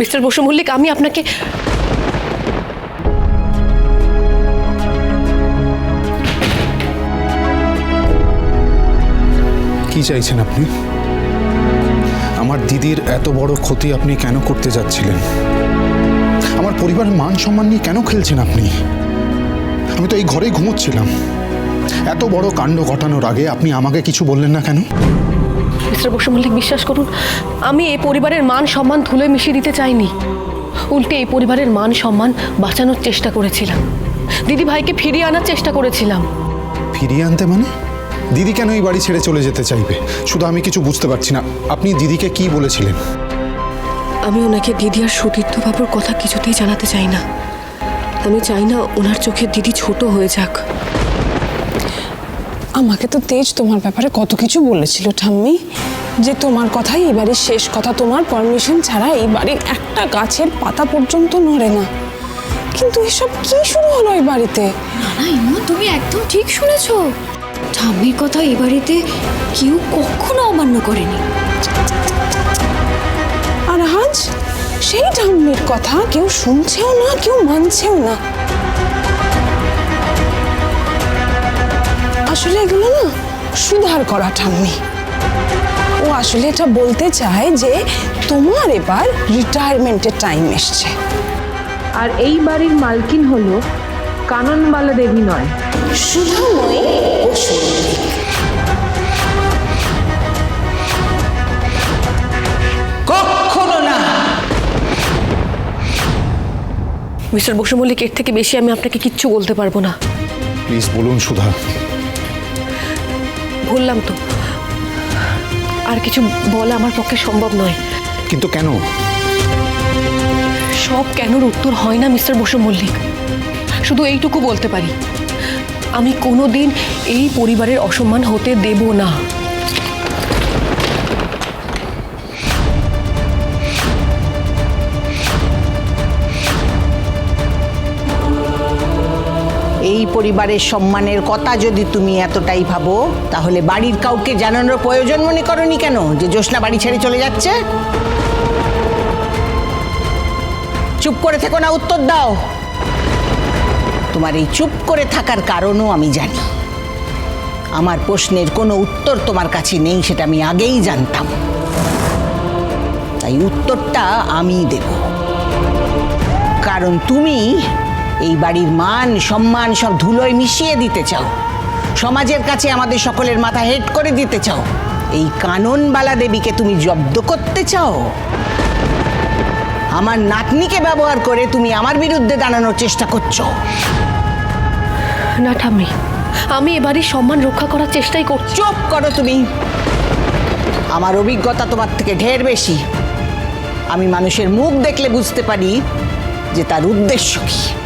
Mister Basu Mallick, আমি আপনাকে কি চাইছেন আপনি? আমার দিদির এত বড় ক্ষতি আপনি কেন করতে যাচ্ছিলেন? আমার পরিবারের মান সম্মান নিয়ে কেন খেলছেন আপনি? আমি তো এই ঘরেই ঘুমোচ্ছিলাম। এত বড় কাণ্ড ঘটানোর আগে আপনি আমাকে কিছু বললেন না কেন? মিস্টার বসু মল্লিক বিশ্বাস করুন আমি এই পরিবারের মান সম্মান ধুলোয় মিশিয়ে দিতে চাইনি। উল্টে এই পরিবারের মান সম্মান বাঁচানোর চেষ্টা করেছিলাম। দিদি ভাইকে ফিরিয়ে আনার চেষ্টা করেছিলাম। ফিরিয়ে আনতে মানে? দিদি কেন এই বাড়ি ছেড়ে চলে যেতে চাইবে? শুধু আমি কিছু বুঝতে পারছি না। আপনি দিদিকে কি বলেছিলেন? আমি ওনাকে দিদি আর সতীর্থ বাবুর কথা কিছুতেই জানাতে চাই না। আমি চাই না ওনার চোখে দিদি ছোট হয়ে যাক। আমাকে তো তেজ তোমার ব্যাপারে কত কিছু বলেছিল ঠাম্মি। যে তোমার কথাই এই বাড়ির শেষ কথা তোমার পারমিশন ছাড়া এই বাড়ির একটা গাছের পাতা পর্যন্ত নড়ে না। কিন্তু এসব কি শুরু হলো এই বাড়িতে? না ইমন তুমি একদম ঠিক শুনেছ। ঠাম্মির কথা এ বাড়িতে কেউ কখনো অমান্য করেনি। আর আজ সেই ঠাম্মির কথা কেউ শুনছেও না কেউ মানছেও না। আসলে এগুলো না সুধার করা ঠাম্মি। ও আসলে এটা বলতে চায় যে তোমার এবার রিটায়ারমেন্টের টাইম এসছে। আর এই বাড়ির মালকিন হলো কাননবালা দেবী নয়। সুধাময়ী ও সুন্দরী। কখনো না। মিস্টার বসু মল্লিক এর থেকে বেশি আমি আপনাকে কিচ্ছু বলতে পারব না। প্লিজ বলুন সুধা। বললাম তো আর কিছু বলা আমার পক্ষে সম্ভব নয়। কিন্তু কেন? সব কেনর উত্তর হয় না মিস্টার বসু মল্লিক। শুধু এইটুকু বলতে পারি আমি কোনোদিন এই পরিবারের অসম্মান হতে দেব না। পরিবারের সম্মানের কথা যদি তুমি এতটাই ভাবো, তাহলে বাড়ির কাউকে জানানোর প্রয়োজন মনে করনি কেন? যে জ্যোৎস্না বাড়ি ছেড়ে চলে যাচ্ছে? চুপ করে থেকো না, উত্তর দাও। তোমার এই চুপ করে থাকার কারণও আমি জানি। আমার প্রশ্নের কোনো উত্তর তোমার কাছে নেই, সেটা আমি আগেই জানতাম। তাই উত্তরটা আমি দেব। কারণ তুমি এই বাড়ির মান সম্মান সব ধুলোয় মিশিয়ে দিতে চাও। সমাজের কাছে আমাদের সকলের মাথা হেট করে দিতে চাও। এই কাননবালা দেবীকে তুমি জব্দ করতে চাও। আমার নাতনিকে ব্যবহার করে তুমি আমার বিরুদ্ধে দাঁড়ানোর চেষ্টা করছ। না ঠাম্মি আমি এবারই সম্মান রক্ষা করার চেষ্টাই করছি। চুপ করো তুমি। আমার অভিজ্ঞতা তোমার থেকে ঢের বেশি। আমি মানুষের মুখ দেখলে বুঝতে পারি যে তার উদ্দেশ্য কি।